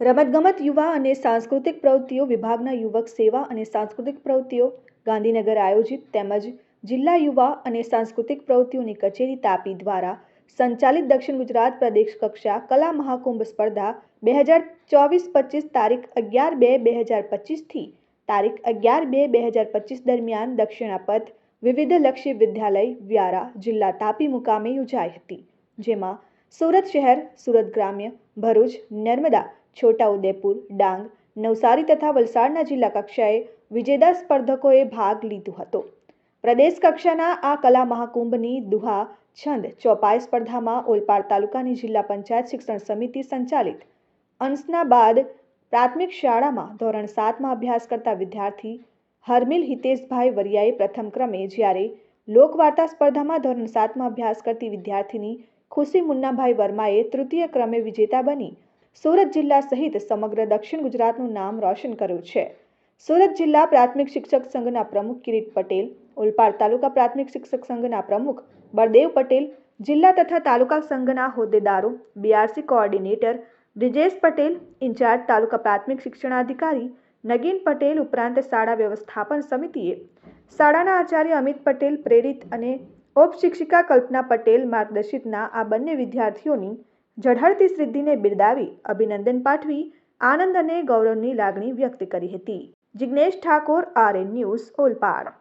રમતગમત યુવા અને સાંસ્કૃતિક પ્રવૃત્તિઓ વિભાગના યુવક સેવા અને સાંસ્કૃતિક પ્રવૃત્તિઓ ગાંધીનગર આયોજિત તેમજ જિલ્લા યુવા અને સાંસ્કૃતિક પ્રવૃત્તિઓની કચેરી તાપી દ્વારા સંચાલિત દક્ષિણ ગુજરાત પ્રદેશ કક્ષા કલા મહાકુંભ સ્પર્ધા બે હજાર ચોવીસ પચીસ તારીખ અગિયાર બે બે હજાર પચીસથી તારીખ અગિયાર બે બે હજાર પચીસ દરમિયાન દક્ષિણાપથ વિવિધલક્ષી વિદ્યાલય વ્યારા જિલ્લા તાપી મુકામે યોજાઈ હતી. જેમાં સુરત શહેર, સુરત ગ્રામ્ય, ભરૂચ, નર્મદા છોટાઉદેપુર, ડાંગ, નવસારી તથા વલસાડના જિલ્લા કક્ષાએ વિજેતા સ્પર્ધકોએ ભાગ લીધો હતો. પ્રદેશ કક્ષાના આ કલા મહાકુંભની દુહા, છંદ, ચોપાઈ સ્પર્ધામાં ઓલપાડ તાલુકાની જિલ્લા પંચાયત શિક્ષણ સમિતિ સંચાલિત. અંશના બાદ પ્રાથમિક શાળામાં ધોરણ સાતમાં અભ્યાસ કરતા વિદ્યાર્થી હરમિલ હિતેશભાઈ વરિયાએ પ્રથમ ક્રમે જ્યારે લોકવાર્તા સ્પર્ધામાં ધોરણ સાતમાં અભ્યાસ કરતી વિદ્યાર્થીની ખુશી મુન્નાભાઈ વર્માએ તૃતીય ક્રમે વિજેતા બની સુરત જિલ્લા સહિત સમગ્ર દક્ષિણ ગુજરાતનું નામ રોશન કર્યું છે. સુરત જિલ્લા પ્રાથમિક શિક્ષક સંઘના પ્રમુખ કિરીટ પટેલ ઓલપાડ તાલુકા પ્રાથમિક શિક્ષક સંઘના પ્રમુખ બળદેવ પટેલ, જિલ્લા તથા તાલુકા સંઘના હોદ્દેદારો BRC coordinator Brijesh Patel, incharge તાલુકા પ્રાથમિક શિક્ષણાધિકારી નગીન પટેલ ઉપરાંત શાળા વ્યવસ્થાપન સમિતિએ શાળાના આચાર્ય અમિત પટેલ પ્રેરિત અને ઉપશિક્ષિકા કલ્પના પટેલ માર્ગદર્શિતના આ બંને વિદ્યાર્થીઓની ઝળહળતી સિદ્ધિને બિરદાવી અભિનંદન પાઠવી, આનંદ અને ગૌરવની લાગણી વ્યક્ત કરી હતી. Jignesh Thakor R N news, Olpad.